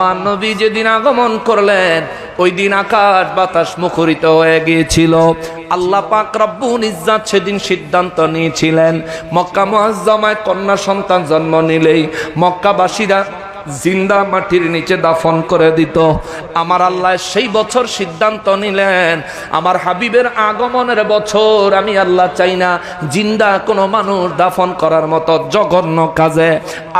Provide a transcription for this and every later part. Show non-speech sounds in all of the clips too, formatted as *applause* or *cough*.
নবী যেদিন আগমন করলেন ওই দিন আকাশ বাতাস মুখরিত হয়ে গিয়েছিল। আল্লাহ পাক রব্বুল ইজ্জাত সেদিন সিদ্ধান্ত নিয়েছিলেন, মক্কা মুআজ্জামায় কন্যা সন্তান জন্ম নিলেই মক্কাবাসীরা জিন্দা মাটির নিচে দাফন করে দিত। আমার আল্লাহ সেই বছর সিদ্ধান্ত নিলেন, আমার হাবিবের আগমনের বছর আমি আল্লাহ চাই না জিন্দা কোনো মানুষ দাফন করার মতো জঘন্য কাজে।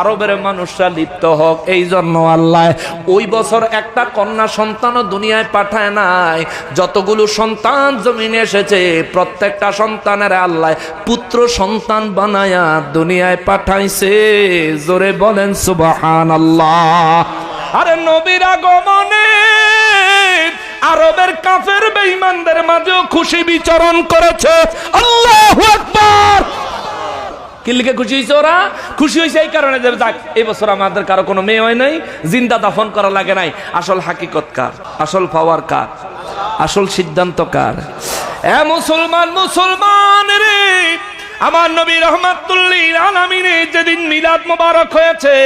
আরবের মানুষরা লিপ্ত হোক, এই জন্য আল্লাহ ওই বছর একটা কন্যা সন্তানও দুনিয়ায় পাঠায় নাই। যতগুলো সন্তান জমিনে এসেছে, প্রত্যেকটা সন্তানের আল্লাহ পুত্র সন্তান বানায়া দুনিয়ায় পাঠাইছে। জোরে বলেন সুবাহান আল্লাহ আরে নবীর আগমনে আরবের কাফের বেঈমানদের মাঝেও খুশি বিচরণ করেছে। আল্লাহু আকবার। কি লিখে খুশি হয়েছে ওরা? খুশি হয়েছে এই কারণে যে যাক, এই বছর আমাদের কারও কোনো মেয়ে হয় নাই, জিন্দা দাফন করা লাগে নাই। আসল হাকিকত কার? আসল পাওয়ার কার? আসল সিদ্ধান্ত কার? এ মুসলমান মুসলমান রে, আমার নবী রহমাতুল্লিল আলামিনে যেদিন মিলাদ মোবারক হয়েছে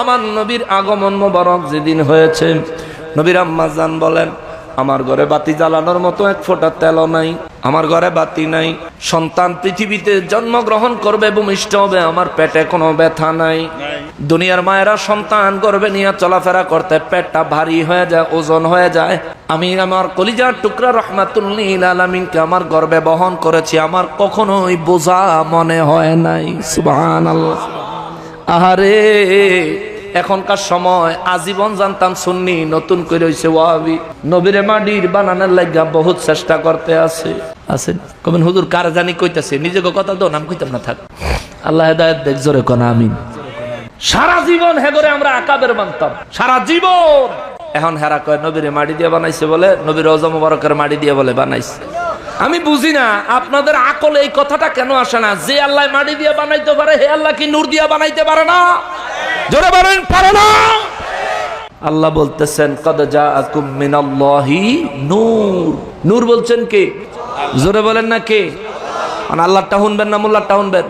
আমার নবীর আগমন মোবারক যেদিন হয়েছে, নবীর আম্মাজান বলেন, আমার ঘরে বাতি জ্বালানোর মতো এক ফোঁটা তেলও নাই, আমার ঘরে বাতি নাই, সন্তান পৃথিবীতে জন্মগ্রহণ করবে, ভূমিষ্ঠ হবে, আমার পেটে কোনো ব্যথা নাই। দুনিয়ার মায়েরা সন্তান গর্বে নিয়ে চলাফেরা করতে পেটটা ভারী হয়ে যায়, ওজন হয়ে যায়। আমি আমার কলিজার টুকরা রহমাতুল্লিল আলমিনকে আমার গর্বে বহন করেছি, আমার কখনোই বোঝা মনে হয় নাই সুবাহ আহারে, এখনকার সময় আজীবন জানতাম শুননি নতুন করে হইছে ওয়াবি নবীরে মাডির বানানোর লাগা বহুত চেষ্টা করতে আছে। আছেন কবেন হুজুর কার জানি কইতাছে? নিজেকে কথা দো নাম কইতাম না, থাক। আল্লাহ হেদায়ত দেখ, জোরে কোন, আমিন। সারা জীবন হেগরে আমরা আকাবের মানতাম। সারা জীবন। এখন হেরা কয়, নবীরে মাটি দিয়ে বানাইছে বলে, নবীর অজম মুবারকের মাটি দিয়ে বলে বানাইছে। আমি বুঝি না, আপনাদের আকল এই কথাটা কেন আসে না? যে আল্লাহ মাটি দিয়ে বানাইতে পারে, হে আল্লাহ কি নূর দিয়ে বানাইতে পারে না? জোরে বলেন, পারে না? আল্লাহ বলতেছেন, কদ জাআকুম মিনাল্লাহি নূর। নূর বলছেন কে? জোরে বলেন না কে? মানে আল্লাহটা শুনবেন না মোল্লাহটা শুনবেন?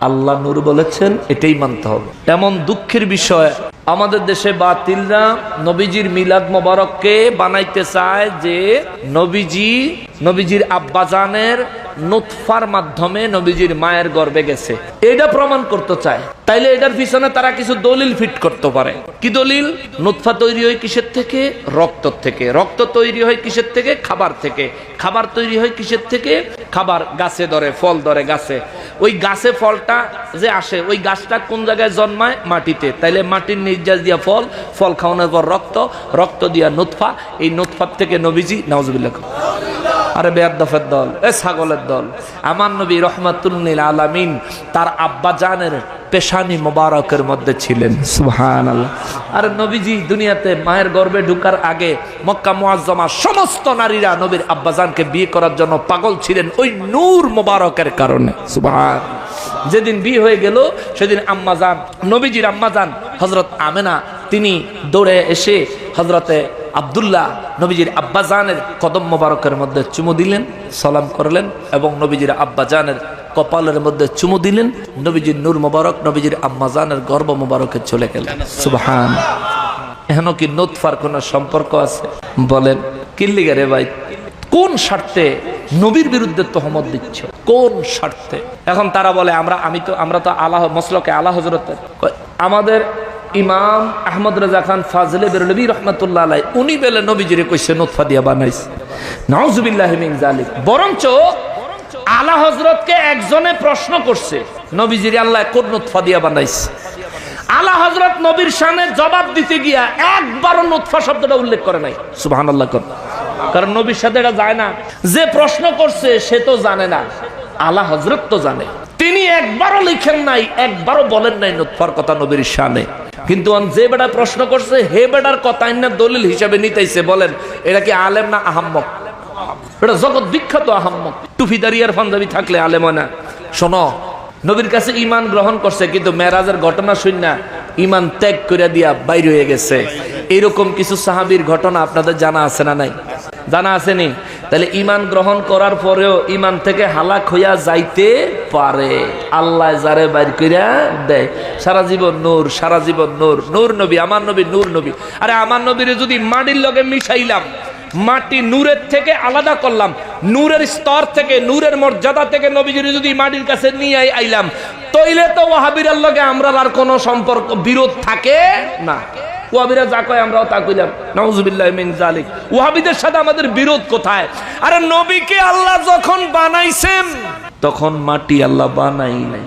আল্লাহ নূর বলেছেন, এটাই মানতে হবে। এমন দুঃখের বিষয়, আমাদের দেশে বাতিলরা নবীজির মিলাদ মোবারককে বানাইতে চায় যে নবীজি, নবীজির আব্বাজানের নোৎফার মাধ্যমে নবীজির মায়ের গর্বে গেছে। এটা প্রমাণ করতে চায়। তাইলে এটার পিছনে তারা কিছু দলিল ফিট করতে পারে। কি দলিল? নোৎফা তৈরি হয় কিসের থেকে? রক্ত থেকে। রক্ত তৈরি হয় কিসের থেকে? খাবার থেকে। খাবার তৈরি হয় কিসের থেকে? খাবার গাছে ধরে, ফল ধরে গাছে। ওই গাছে ফলটা যে আসে, ওই গাছটা কোন জায়গায় জন্মায়? মাটিতে। তাইলে মাটির নির্যাস দিয়া ফল ফল খাওয়ানোর পর রক্ত রক্ত দিয়া নোৎফা এই নোৎফার থেকে নবীজি, নাউজুবিল্লাহ আরে বেয়াদফের দল, এ ছাগলের দল। আমার নবী রহমাতুল্লিল আলামিন, তার আব্বা জানের পেশানি মোবারকের মধ্যে ছিলেন। সুহান আল্লাহ আর নবীজি দুনিয়াতে মায়ের গর্ভে ঢুকার আগে মক্কা মুআজ্জমা সমস্ত নারীরা নবীর আব্বাজানকে বিয়ে করার জন্য পাগল ছিলেন ওই নূর মোবারকের কারণে। সুবহান। যেদিন বিয়ে হয়ে গেল সেদিন আম্মাজান নবীজির আম্মাজান হজরত আমেনা তিনি দৌড়ে এসে হজরতে আবদুল্লাহ নবীজির আব্বাজানের কদম মোবারকের মধ্যে চুমু দিলেন সালাম করলেন এবং নবীজির আব্বাজানের কপালের মধ্যে চুমু দিলেন, নবীজির নূর মোবারক, নবীজির আম্মাজানের গর্ব মোবারকে চলে গেলেন। সুবহান। এখন কি নোৎফার কোন সম্পর্ক আছে? বলেন কিল্লিগা রে ভাই? কোন স্বার্থে নবীর বিরুদ্ধে তহমত দিচ্ছ? কোন স্বার্থে? এখন তারা বলে, আমরা, আমি তো, আমরা তো আল্লাহ মসলকে, আল্লাহ হজরতের আমাদের ইমাম আহমদ রাজা খান ফাজলে বেরলবি রহমতুল্লাহ আলাই উনি বেলে, নবীজিরে কইছে নোৎফা দিয়া বানাইছে। নাউজুবিল্লাহ জালিক বরঞ্চ আলা হজরতকে একজনে প্রশ্ন করছে, নবীজির আল্লাহ কোন নোৎফা দিয়া বানাইছে? আলা হজরত নবীর সামনে জবাব দিতে গিয়া একবারও নোৎফা শব্দটা উল্লেখ করে নাই। সুবহান আল্লাহ কারণ নবীর সাথে এটা যায় না। যে প্রশ্ন করছে, সে তো জানে না। আলা হজরত তো জানে। তিনি একবারও লিখেন নাই, একবারও বলেন নাই নোৎফার কথা নবীর সামনে। কিন্তু যে বেটা প্রশ্ন করছে, হে বেটার কথা দলিল হিসাবে নিতেছে বলেন, এটা কি আলেম না আহাম্মক? ইমান গ্রহণ এরকম কিছু সাহাবির ঘটনা আপনাদের জানা আছে না নাই? জানা আসেনি তাহলে ইমান গ্রহণ করার পরেও ইমান থেকে হালাক হইয়া যাইতে পারে। আল্লাহ যারে বাইর কইরা দেয়। সারা জীবন নূর, সারা জীবন নূর। নূর নবী, আমার নবী নূর নবী। আরে আমার নবীরে যদি মাটির লগে মিশাইলাম মাটি নূরের থেকে আলাদা করলাম। নূরের স্তর থেকে, নূরের মর্যাদা থেকে নবীজির যদি মাটির কাছে নিয়ে আইলাম, তইলে তো ওয়াহাবিরার লগে আমরা আর কোনো সম্পর্ক, বিরোধ থাকে না। আমাদের বিরোধ কোথায়? আরে নবীকে আল্লাহ যখন বানাইছেন, তখন মাটি আল্লাহ বানাই নাই।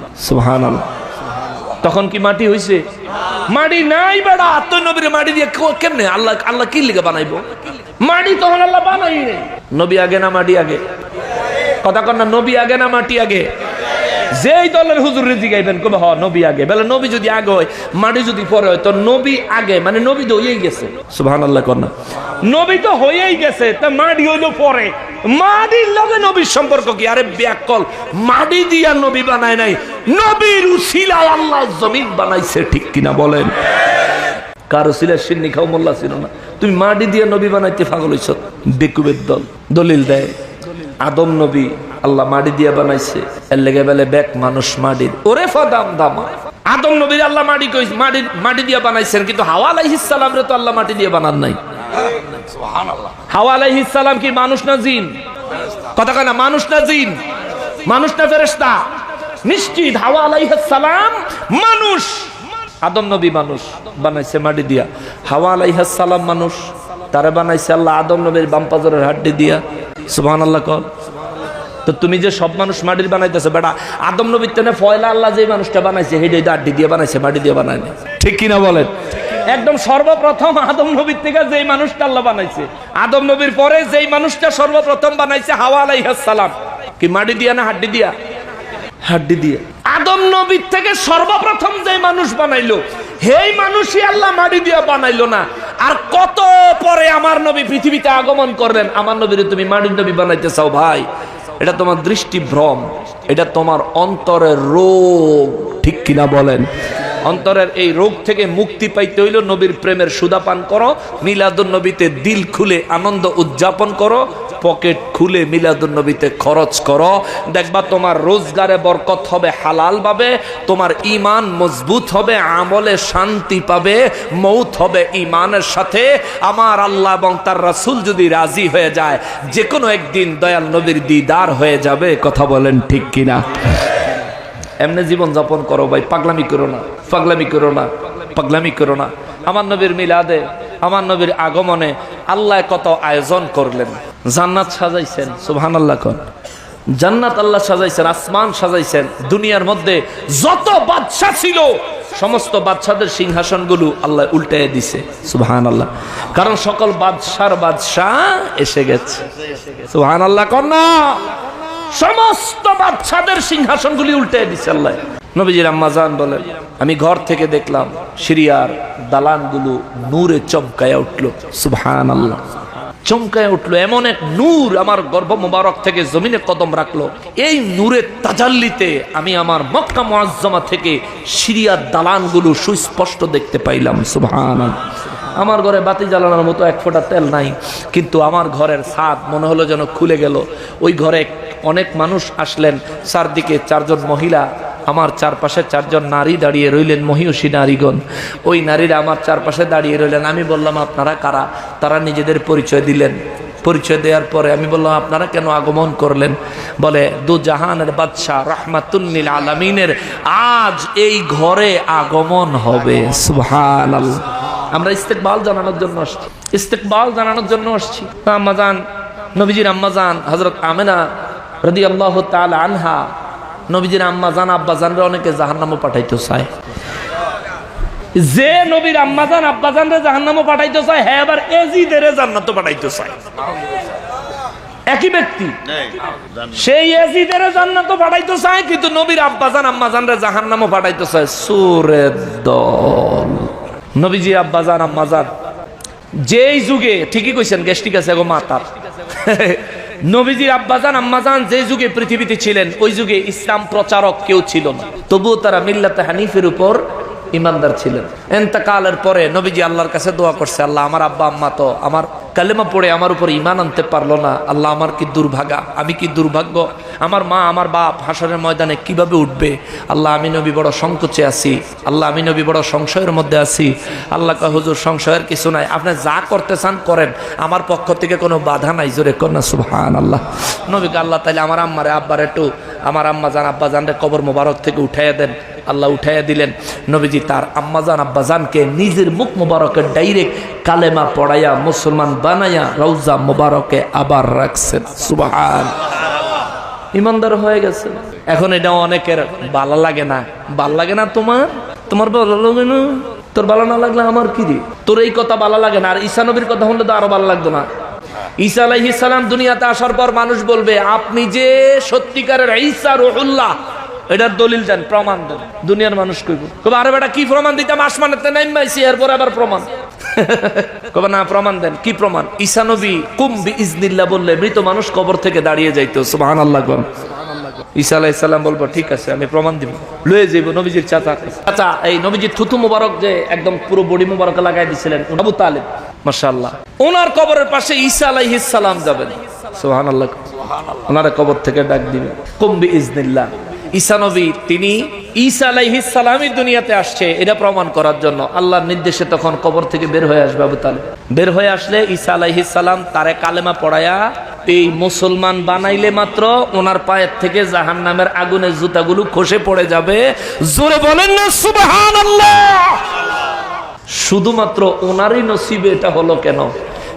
তখন কি মাটি হইছে? মাটি নাই মাটি দিয়ে কেমনে? আল্লাহ আল্লাহ কি লিগে বানাইবো? মাটি তখন আল্লাহ বানাই নাই। নবী আগে না মাটি আগে? কথা কর না, নবী আগে না মাটি আগে? যেই দলের হুজুর রেজি গাইবেন কবে হ, নবী আগে। বেলা, নবী যদি আগে হয়, মাটি যদি পরে হয়, তো নবী আগে মানে নবী তো হয়েই গেছে। সুবহান আল্লাহ না। নবী তো হয়েই গেছে, তা মাটি হইল পরে। মাটির লগে নবীর সম্পর্ক কি? আরে, ব্যাকল, মাটি দিয়া নবী বানায় নাই। নবীর উসিলায় আল্লাহ জমিন বানাইছে, ঠিক কিনা বলেন? কারও ছিলেন সিন্নি খাও মোল্লা ছিল না। তুমি মাটি দিয়ে নবী বানাইতে পাগল হইছ। বেকুবের দল দলিল দেয় আদম নবী আল্লাহ মাটি দিয়ে বানাইছে। এর লেগে বেলে ব্যাক মানুষ মাটির। ওরে ফাদাম দামা। আদম নবীর আল্লাহ মাটি কই মাটি মাটি দিয়ে বানাইছেন কিন্তু হাওয়া আলাইহিস সালাম রে তো আল্লাহ মাটি দিয়ে বানান নাই। হাওয়া আলাইহিস সালাম কি মানুষ না জিন? কথা কয় না মানুষ না জিন? মানুষ না ফেরেশতা? নিশ্চিত হাওয়া আলাইহিস সালাম মানুষ। আদম নবী মানুষ বানাইছে মাটি দিয়া। হাওয়া আলাইহিস সালাম মানুষ তারে বানাইছে আল্লাহ আদম নবীর বাম পাজরের হাড্ডি দিয়া। সুবহানাল্লাহ কল তো তুমি যে সব মানুষ মাটির বানাইতেছো বেটা আদম নবীর তেনে ফয়লা আল্লাহ যে মানুষটা বানাইছে হেডে আড্ডি দিয়ে বানাইছে মাটি দিয়ে বানায় নাই। ঠিক কিনা বলেন? একদম সর্বপ্রথম আদম নবীর থেকে যেই মানুষটা আল্লাহ বানাইছে আদম নবীর পরে যেই মানুষটা সর্বপ্রথম বানাইছে হাওয়া আলাইহিস সালাম। কি মাটি দিয়া না হাড্ডি দিয়া? হাড্ডি দিয়ে। আদম নবীর থেকে সর্বপ্রথম যে মানুষ বানাইলো হেই মানুষই আল্লাহ মাটি দিয়া বানাইলো না। আর কত পরে আমার নবী পৃথিবীতে আগমন করলেন, আমার নবীর তুমি মাটির নবী বানাইতে চাও ভাই? এটা তোমার দৃষ্টি ভ্রম এটা তোমার অন্তরের রোগ, ঠিক কিনা বলেন? অন্তরের এই রোগ থেকে মুক্তি পাইতে হইল নবীর প্রেমের সুদাপান করো, মিলাদুন নবীতে দিল খুলে আনন্দ উদযাপন করো পকেট খুলে মিলাদুন নবীতে খরচ করো। দেখবা তোমার রোজগারে বরকত হবে, হালাল পাবে। তোমার ইমান মজবুত হবে, আমলে শান্তি পাবে মৌত হবে ইমানের সাথে। আমার আল্লাহ এবং তার রাসূল যদি রাজি হয়ে যায় যে কোনো একদিন দয়াল নবীর দিদার হয়ে যাবে, কথা বলেন ঠিক কিনা? এমনি জীবন যাপন করো ভাই, পাগলামি করো না, পাগলামি করো না, পাগলামি করো না। আমার নবীর মিলাদে, আমার নবীর আগমনে আল্লাহ কত আয়োজন করলেন। জান্নাত সাজাইছেন সুবহান আল্লাহ কর জান্নাত আল্লাহ সাজাইছেন, আসমান সাজাইছেন, দুনিয়ার মধ্যে যত বাদশা ছিল, সমস্ত বাদশাদের সিংহাসনগুলো আল্লাহ উল্টে দিছে সুবহান আল্লাহ কারণ সকল বাদশার বাদশাহ এসে গেছে সুবহান আল্লাহ না? সমস্ত বাচ্চাদের সিংহাসনগুলি উল্টে দিছে আল্লাহ। নবীজির আম্মাজান বলেন, আমি ঘর থেকে দেখলাম সিরিয়ার দালানগুলো নূরে চমকায়া উঠল সুবহান আল্লাহ চমকায় উঠল, এমন এক নূর আমার গর্ভ মোবারক থেকে জমিনে কদম রাখল। এই নূরের তাজাল্লিতে আমি আমার মক্কা মুআজ্জমা থেকে সিরিয়ার দালানগুলো সুস্পষ্ট দেখতে পাইলাম সুবহান আমার ঘরে বাতি জ্বালানোর মতো এক ফোঁটা তেল নাই, কিন্তু আমার ঘরের ছাদ মনে হলো যেন খুলে গেল। ওই ঘরে অনেক মানুষ আসলেন, চারদিকে চারজন মহিলা আমার চারপাশে চারজন নারী দাঁড়িয়ে রইলেন, মহিষী নারীগণ। ওই নারীরা আমার চারপাশে দাঁড়িয়ে রইলেন। আমি বললাম, আপনারা কারা? তারা নিজেদের পরিচয় দিলেন। পরিচয় দেওয়ার পরে আমি বললাম, আপনারা কেন আগমন করলেন? বলে, দু জাহানের বাদশাহ রহমাতুল্লিল আলমিনের আজ এই ঘরে আগমন হবে। আমরা ইস্তেকবাল জানানোর জন্য আসছি। ইস্তেকবাল জানানোর জন্য আসছি। আম্মাজান নবীজির আম্মাজান হজরত আমেনা রদি আল্লাহ তাল আনহা নবীজির আম্মাজান আব্বাজানরে অনেকে জাহান্নামও পাঠাইতে চায়। যে নবীর আম্মাজান আব্বাজান রে জাহান্নামও পাঠাইতে চায় হ্যাঁ আবার এজিদের জান্নাতও পাঠাইতে চায়। একই ব্যক্তি। সেই এজিদের জান্নাতও পাঠাইতে চায় কিন্তু নবীর আব্বাজান আম্মাজান রে জাহান্নামও পাঠাইতে চায়। সুরে দল। নবীজি আব্বাজান আম্মাজান যেই যুগে ঠিকই কইছেন গ্যাস্ট্রিক আছে গো মাতার। নবীজির আব্বাজান, আম্মাজান যে যুগে পৃথিবীতে ছিলেন, ওই যুগে ইসলাম প্রচারক কেউ ছিল না। তবুও তারা মিল্লাতে হানিফের উপর ইমানদার ছিলেন। এন্তাকালের পরে নবীজি আল্লাহর কাছে দোয়া করছে, আল্লাহ, আমার আব্বা, আম্মা তো আমার কালেমা পড়ে আমার উপর ইমান আনতে পারল না। আল্লাহ আমার কি দুর্ভাগা? আমি কি দুর্ভাগ্য? আমার মা, আমার বাপ হাসরের ময়দানে কীভাবে উঠবে? আল্লাহ, আমি নবী বড় সংকোচে আছি। আল্লাহ, আমি নবী বড় সংশয়ের মধ্যে আছি। আল্লাহ কা হুজুর, সংশয়ের কিছু নাই। আপনি যা করতে চান করেন। আমার পক্ষ থেকে কোনো বাধা নাই। জোরে কর না সুবহান আল্লাহ নবীকে আল্লাহ তাইলে আমার আম্মারে, আব্বার একটু, আমার আম্মা জান, আব্বা জানরে কবর মোবারক থেকে উঠাইয়া দেন। আল্লাহ উঠাইয়া দিলেন। নবীজি তার আম্মাজান আব্বাজানকে নিজের মুখ মোবারকের ডাইরেক্ট কালেমা পড়াইয়া, মুসলমান বানাইয়া রৌজা মোবারকে আবার রাখছেন। সুবাহান। ইমানদার হয়ে গেছে। এখন এটা অনেকের ভালো লাগে না। ভালো লাগে না তোমার? তোমার ভালো লাগে না? তোর ভালো না লাগলে আমার কি রে? তোর এই কথা ভালো লাগে না। আর ঈসা নবীর কথা শুনলে তো আরও ভালো লাগতো না। ঈসা আলাইহিস সালাম দুনিয়াতে আসার পর মানুষ বলবে, আপনি যে সত্যিকারের ঈসা রুহুল্লাহ এটার দলিল দেন প্রমাণ দেন। দুনিয়ার মানুষ কইব কবে আরে বেটা, কি প্রমাণ দিতাম? আসমানেতে নাইমাইছি এরপর আবার প্রমাণ। *laughs* কবে না, প্রমাণ দেন, কি প্রমাণ? ঈসা নবী কুম্বি ইজনিল্লাহ বললে, মৃত মানুষ কবর থেকে দাঁড়িয়ে যাইতো, সুবহানাল্লাহ কোন। ঈসা আলাইহিস সালাম বলব, ঠিক আছে, আমি প্রমাণ দিব। লয়ে যাইব নবীজির চাচা। চাচা, এই নবীজির থুতু মুবারক যে একদম পুরো বডি মুবারক লাগাই দিছিলেন আবু তালেব। মাশাআল্লাহ। ওনার কবরের পাশে ঈসা আলাইহিস সালাম যাবেন। সুবহানাল্লাহ ওনার কবর থেকে ডাক দিবে। কুম্বি ইজনিল্লাহ ঈসা নবী, তিনি ঈসা আলাইহিস সালামই দুনিয়াতে আসছে, এটা প্রমাণ করার জন্য। আল্লাহর নির্দেশে তখন কবর থেকে বের হয়ে আসবে আবু তালেব। বের হয়ে আসলে ঈসা আলাইহিস সালাম তারে কালেমা পড়ায়া এই মুসলমান বানাইলে মাত্র ওনার পায়ের থেকে জাহান নামের আগুনের জুতাগুলো খসে পড়ে যাবে। জোরে বলেন না, সুবহানাল্লাহ! শুধুমাত্র ওনারই নসিবে এটা হলো কেন?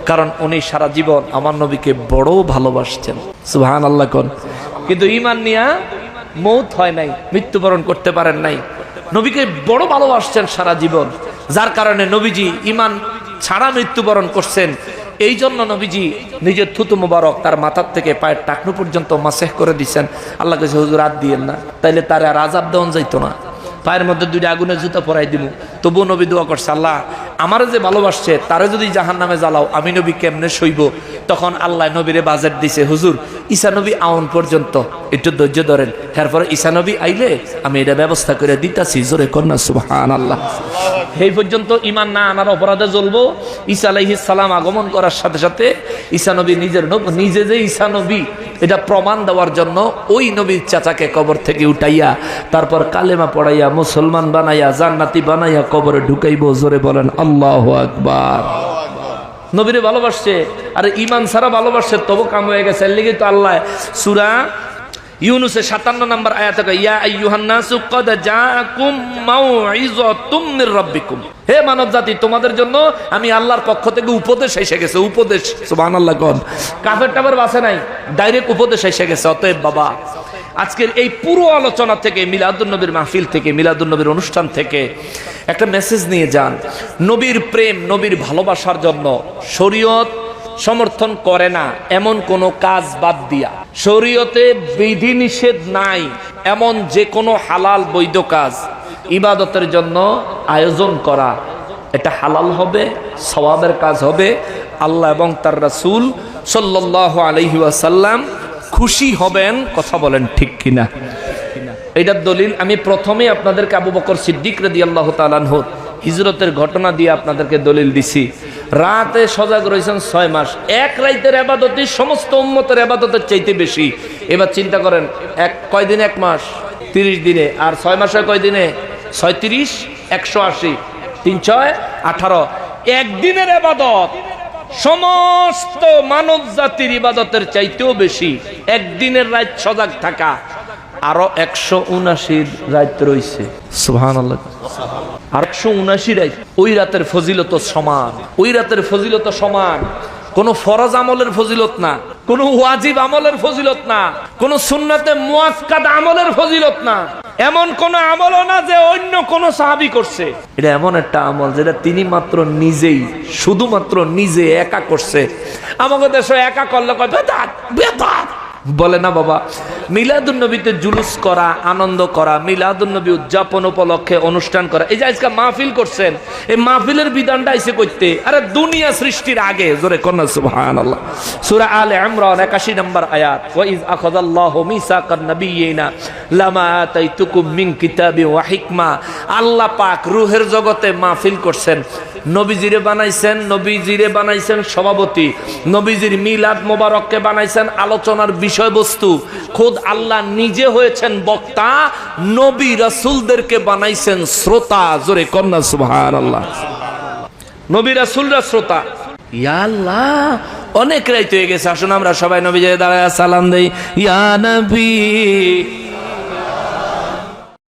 কারণ উনি সারা জীবন আমার নবীকে বড় ভালোবাসছেন সুহান আল্লাহ কোন। কিন্তু ইমান নিয়া মৌত হয় নাই, মৃত্যুবরণ করতে পারেন নাই। নবীকে বড় ভালোবাসছেন সারা জীবন, যার কারণে নবীজি ইমান ছাড়া মৃত্যুবরণ করছেন। এই জন্য নবীজি নিজের থুতু মুবারক তার মাথার থেকে পায়ের টাকনু পর্যন্ত মাসেহ করে দিচ্ছেন। আল্লাহকে হুজুর রাত দিয়েন না, তাইলে তার আর আজাব দেওয়া যাইতো না। পায়ের মধ্যে দুইটা আগুনের জুতা পরাই দিব তবু নবী দোয়া করছে, আল্লাহ, আমার যে ভালোবাসছে, তারে যদি জাহান নামে জ্বালাও, আমি নবী কেমনে সইব? তখন আল্লাহ নবীরে বাজেট দিছে, হুজুর, ঈসা নবী আউন পর্যন্ত, একটু ধৈর্য ধরেন। এরপরে ঈসা নবী আইলে আমি এটা ব্যবস্থা করে দিতাছি, জোরে কন্যা সুবহান আল্লাহ সেই পর্যন্ত ইমান না আনার অপরাধে জ্বলবো। ঈসা আলাইহিস সালাম আগমন করার সাথে সাথে ঈসা নবী নিজের নিজে যে ঈসা নবী এটা প্রমাণ দেওয়ার জন্য ওই নবীর চাচাকে কবর থেকে উঠাইয়া তারপর কালেমা পড়াইয়া মুসলমান বানাইয়া, জান্নাতি বানাইয়া কবরে ঢুকাইব, জোরে বলেন, আল্লাহ আকবার। নবীরে ভালোবাসছে, আর ইমান সারা ভালোবাসছে, তবু কাম হয়ে গেছে। লিগে তো আল্লাহ সুরা ইউনুসের সাতান্ন নম্বর আয়াত ইয়া আইয়ুহান্নাসু ক্বাদ জাআকুম মাউইযাতুম হে মানব জাতি তোমাদের জন্য আমি আল্লাহর পক্ষ থেকে উপদেশ এসে গেছে, উপদেশ। সুবহানাল্লাহ কাফের টাফের বাসে নাই, ডাইরেক্ট উপদেশ এসে গেছে, অতএব বাবা, আজকের এই পুরো আলোচনা থেকে মিলাদুন নবীর মাহফিল থেকে মিলাদুন নবীর অনুষ্ঠান থেকে একটা মেসেজ নিয়ে যান। নবীর প্রেম, নবীর ভালোবাসার জন্য শরীয়ত সমর্থন করে না, এমন কোনো কাজ বাদ দিয়া। শরীয়তে বিধি নিষেধ নাই, এমন যে কোনো হালাল বৈধ কাজ। ইবাদতের জন্য আয়োজন করা, এটা হালাল হবে, সওয়াবের কাজ হবে। আল্লাহ এবং তার রাসুল সাল্লাহ আলহি ওয়াসাল্লাম খুশি হবেন, কথা বলেন ঠিক কিনা? এটার দলিল, আমি প্রথমে আপনাদেরকে আবু বকর সিদ্দিক রেদি আল্লাহ তালানহুর হিজরতের ঘটনা দিয়ে আপনাদেরকে দলিল দিছি। রাতে সজাগ রয়েছেন ছয় মাস। এক রাইতের আবাদতি সমস্ত উম্মতের আবাদতের চাইতে বেশি। এবার চিন্তা করেন, এক কয়দিন এক মাস? তিরিশ দিনে। আর ছয় মাসে কয় দিনে? ছয়ত্রিশ, একশো আশি। তিন ছয়, আঠারো। একদিনের আবাদত সমস্ত মানব জাতির ইবাদতের চাইতেও বেশি। একদিনের রাত সজাগ থাকা। আরও একশো উনাশির রাত রয়েছে সুহান আর একশো উনাশি ওই রাতের ফজিলত সমান। ওই রাতের ফজিলত সমান। কোন ফরজ আমলের ফজিলত না, কোন ওয়াজিব আমলের ফজিলত না, কোন সুন্নাতে মুয়াক্কাদ আমলের ফজিলত না। এমন কোন আমলও না যে অন্য কোন সাহাবি করছে। এটা এমন একটা আমল যেটা তিনি মাত্র নিজেই, শুধুমাত্র নিজে একা করছে। আমাকে দেশে একা করলে কয়, বেদাত বেদাত। বলে না বাবা? মিলাদুন নবীতে জুলুস করা, আনন্দ করা, মিলাদুন নবী উদযাপন উপলক্ষে অনুষ্ঠান করা। এই যে আজকে মাহফিল করছেন, এই মাহফিলের বিধানটা এসে করতে আরে দুনিয়া সৃষ্টির আগে, জোরে কন্যা সুবহানাল্লাহ। সূরা আলে ইমরান 81 নম্বর আয়াত, ওয়া ইজ আখাযাল্লাহু মিসাকান নাবিয়িনা লামা আতাইতুকুম মিন কিতাবি ওয়া হিকমা। আল্লাহ পাক রূহের জগতে মাহফিল করছেন নবীজিরে বানাইছেন নবীজিরে বানাইছেন সভাপতি। নবীজির মিলাদ মোবারককে বানাইছেন আলোচনার বিষয়বস্তু। খোদ আল্লাহ নিজে হয়েছেন বক্তা, নবী রাসূলদেরকে বানাইছেন শ্রোতা। জোরে কন্যা সুবহান আল্লাহ নবী রাসূলরা শ্রোতা। ইয়া আল্লাহ, অনেক রাইত হয়ে গেছে। আসুন আমরা সবাই নবী দাঁড়ায় সালাম দেই। ইয়া নবী